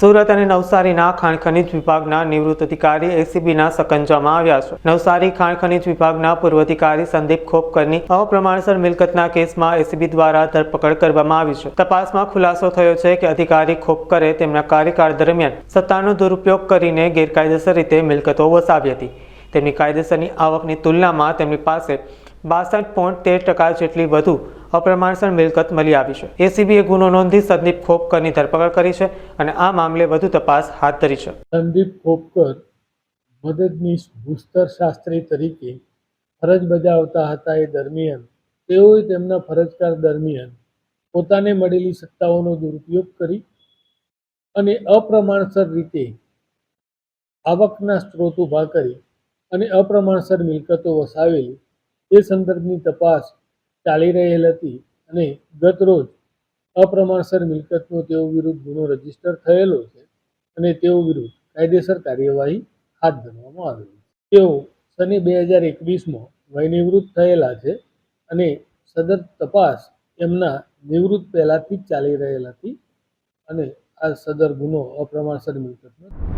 સુરત અને નવસારીના ખાણ ખનિજ વિભાગના નિવૃત્ત અધિકારી એસીબીના સકંજામાં આવ્યા છે. નવસારી ખાણ ખનિજ વિભાગના પૂર્વ અધિકારી સંદીપ ખોપકરની અપ્રમાણસર મિલકતના કેસમાં એસીબી દ્વારા ધરપકડ કરવામાં આવી છે. તપાસમાં ખુલાસો થયો છે કે અધિકારી ખોપકરે તેમના કાર્યકાળ દરમિયાન સત્તાનો દુરુપયોગ કરીને ગેરકાયદેસર રીતે મિલકતો વસાવી હતી. તેમની કાયદેસરની આવકની તુલનામાં તેમની પાસે બાસઠ પોઈન્ટ તેર ટકા જેટલી વધુ અપ્રમાણસર મિલકત મળી આવી છે. એસીબીએ ગુનો નોંધી સંદીપ ખોપકરની ધરપકડ કરી છે અને આ મામલે વધુ તપાસ હાથ ધરી છે. સંદીપ ખોપકર મદદનીશ ભૂસ્તર શાસ્ત્રી તરીકે ફરજ બજાવતા હતા એ દરમિયાન. તેઓએ તેમના ફરજકાર દરમિયાન પોતાને મળેલી સત્તાઓનો દુરુપયોગ કરી અને અપ્રમાણસર રીતે આવકના સ્ત્રોત ઊભા કરી અને અપ્રમાણસર મિલકતો વસાવેલી. એ સંદર્ભની તપાસ ચાલી રહેલ હતી અને ગત રોજ અપ્રમાણસર મિલકતનો તેઓ વિરુદ્ધ ગુનો રજિસ્ટર થયેલો છે અને તેઓ વિરુદ્ધ કાયદેસર કાર્યવાહી હાથ ધરવામાં આવેલી છે. તેઓ સને બે હજાર એકવીસમાં વયનિવૃત્ત થયેલા છે અને સદર તપાસ એમના નિવૃત્ત પહેલાંથી જ ચાલી રહેલ હતી અને આ સદર ગુનો અપ્રમાણસર મિલકતનો